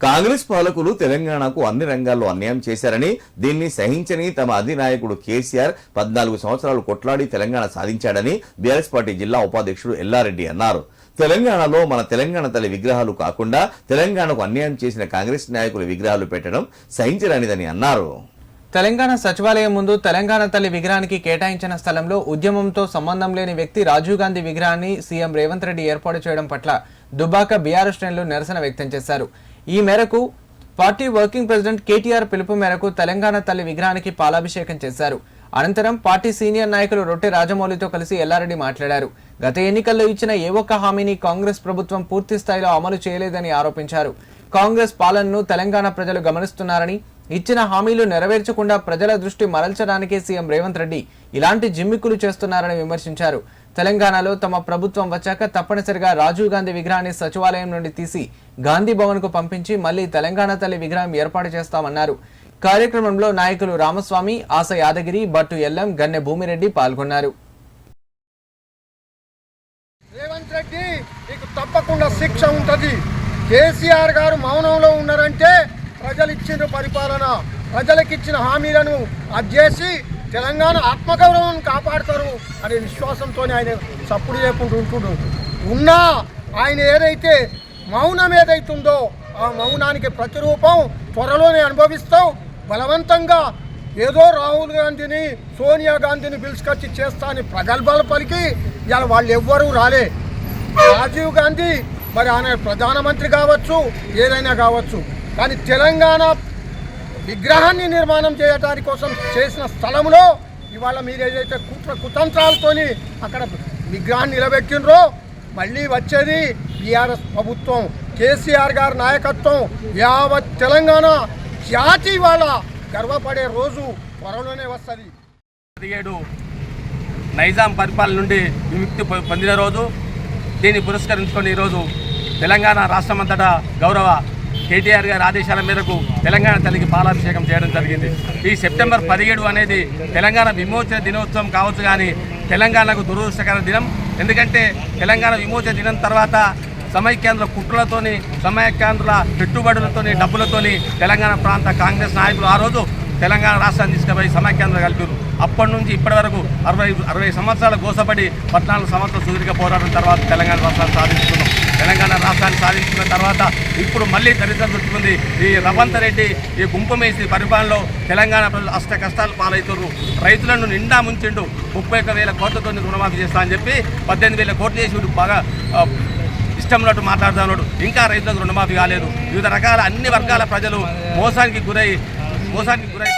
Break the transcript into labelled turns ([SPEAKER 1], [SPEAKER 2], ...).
[SPEAKER 1] కాంగ్రెస్ పాలకులు తెలంగాణకు అన్ని రంగాల్లో అన్యాయం చేశారని దీన్ని సహించని తమ అధినాయకుడు కేసీఆర్ పద్నాలుగు సంవత్సరాలు కొట్లాడి తెలంగాణ సాధించాడని బీఆర్ఎస్ పార్టీ జిల్లా ఉపాధ్యక్షుడు ఎల్లారెడ్డి అన్నారు. తెలంగాణలో మన తెలంగాణ తల్లి విగ్రహాలు కాకుండా తెలంగాణకు అన్యాయం చేసిన కాంగ్రెస్ నాయకుల విగ్రహాలు పెట్టడం సహించరానిదని అన్నారు.
[SPEAKER 2] తెలంగాణ సచివాలయం ముందు తెలంగాణ తల్లి విగ్రహానికి కేటాయించిన స్థలంలో ఉద్యమంతో సంబంధం లేని వ్యక్తి రాజీవ్ గాంధీ విగ్రహాన్ని సీఎం రేవంత్ రెడ్డి ఏర్పాటు చేయడం పట్ల దుబాక బీఆర్ఎస్ శ్రేణులు నిరసన వ్యక్తం చేశారు. ఈ మేరకు పార్టీ వర్కింగ్ ప్రెసిడెంట్ కేటీఆర్ పిలుపు మేరకు తెలంగాణ తల్లి విగ్రహానికి పాలాభిషేకం చేశారు. అనంతరం పార్టీ సీనియర్ నాయకులు రొట్టె రాజమౌళితో కలిసి ఎల్లారెడ్డి మాట్లాడారు. గత ఎన్నికల్లో ఇచ్చిన ఏ ఒక్క హామీని కాంగ్రెస్ ప్రభుత్వం పూర్తి స్థాయిలో అమలు చేయలేదని ఆరోపించారు. కాంగ్రెస్ పాలనను తెలంగాణ ప్రజలు గమనిస్తున్నారని ఇచ్చిన హామీలు నెరవేర్చకుండా ప్రజల దృష్టి మరల్చడానికే సీఎం రేవంత్ రెడ్డి ఇలాంటి జిమ్మిక్కులు చేస్తున్నారని విమర్శించారు. తెలంగాణలో తమ ప్రభుత్వం వచ్చాక తప్పనిసరిగా రాజీవ్ గాంధీ విగ్రహాన్ని సచివాలయం నుండి తీసి గాంధీ భవన్కు పంపించి మళ్ళీ తెలంగాణ తల్లి విగ్రహం ఏర్పాటు చేస్తామన్నారు. కార్యక్రమంలో నాయకులు రామస్వామి ఆశ యాదగిరి బట్టు ఎల్లం గన్నె భూమిరెడ్డి పాల్గొన్నారు.
[SPEAKER 3] రేవంత్ రెడ్డి నీకు తప్పకుండా శిక్ష ఉంటుంది. కేసీఆర్ గారు మౌనంలో ఉన్నారంటే ప్రజలు ఇచ్చిన పరిపాలన ప్రజలకు ఇచ్చిన హామీలను అది తెలంగాణ ఆత్మగౌరవం కాపాడతారు అనే విశ్వాసంతో ఆయన చప్పుడు చేయకుండా ఉంటుడు. ఉన్నా ఆయన ఏదైతే మౌనం ఏదైతుందో ఆ మౌనానికి ప్రతిరూపం త్వరలోనే అనుభవిస్తాం. బలవంతంగా ఏదో రాహుల్ గాంధీని సోనియా గాంధీని పిలుచుకొచ్చి చేస్తా అని ప్రగల్భాలు పలికి ఇలా వాళ్ళు ఎవ్వరూ రాలే. రాజీవ్ గాంధీ మరి ఆయన ప్రధానమంత్రి కావచ్చు ఏదైనా కావచ్చు. కానీ తెలంగాణ విగ్రహాన్ని నిర్మాణం చేయడానికి కోసం చేసిన స్థలంలో ఇవాళ మీరు ఏదైతే కుట్ర కుతంత్రాలతోని అక్కడ విగ్రహాన్ని నిలబెట్టినరో మళ్ళీ వచ్చేది బీఆర్ఎస్ ప్రభుత్వం. కేసీఆర్ గారి నాయకత్వం. యావత్ తెలంగాణ జాతి ఇవాళ గర్వపడే రోజు త్వరలోనే వస్తుంది.
[SPEAKER 4] పదిహేడు నైజాం పరిపాలన నుండి విముక్తి పొందిన రోజు దీన్ని పురస్కరించుకొని ఈరోజు తెలంగాణ రాష్ట్రమంతటా గౌరవ కేటీఆర్ గారి ఆదేశాల మేరకు తెలంగాణ తల్లికి పాలాభిషేకం చేయడం జరిగింది. ఈ సెప్టెంబర్ పదిహేడు అనేది తెలంగాణ విమోచన దినోత్సవం కావచ్చు కానీ తెలంగాణకు దురదృష్టకర దినం. ఎందుకంటే తెలంగాణ విమోచన దినం తర్వాత సమైక్యాంధ్ర కుట్రలతోని సమైక్యాంధ్రుల పెట్టుబడులతోని డబ్బులతోని తెలంగాణ ప్రాంత కాంగ్రెస్ నాయకులు ఆ రోజు తెలంగాణ రాష్ట్రాన్ని తీసుకుపోయి సమైక్యాంధ్ర కలిపారు అప్పటి నుంచి ఇప్పటి వరకు అరవై అరవై సంవత్సరాల గోసపడి పద్నాలుగు సంవత్సరాలు సుదీర్ఘ పోరాటం తర్వాత తెలంగాణ రాష్ట్రాన్ని సాధించుకున్నాం. తెలంగాణ రాష్ట్రాన్ని సాధించుకున్న తర్వాత ఇప్పుడు మళ్ళీ దరిద్రం చుట్టుకుంది ఈ రవంత్ రెడ్డి ఈ గుంపు మేసి పరిపాలనలో తెలంగాణ ప్రజలు అష్ట కష్టాలు పాలవుతున్నారు. రైతులను నిండా ముంచిండు. ముప్పై ఒక్క వేల కోట్లతో రుణమాఫీ చేస్తా అని చెప్పి పద్దెనిమిది వేల కోట్లు చేసి బాగా ఇష్టం ఉన్నట్టు మాట్లాడుతూ ఉన్నాడు. ఇంకా రైతులకు రుణమాఫీ కాలేదు. వివిధ రకాల అన్ని వర్గాల ప్రజలు మోసానికి గురై మోసానికి గురై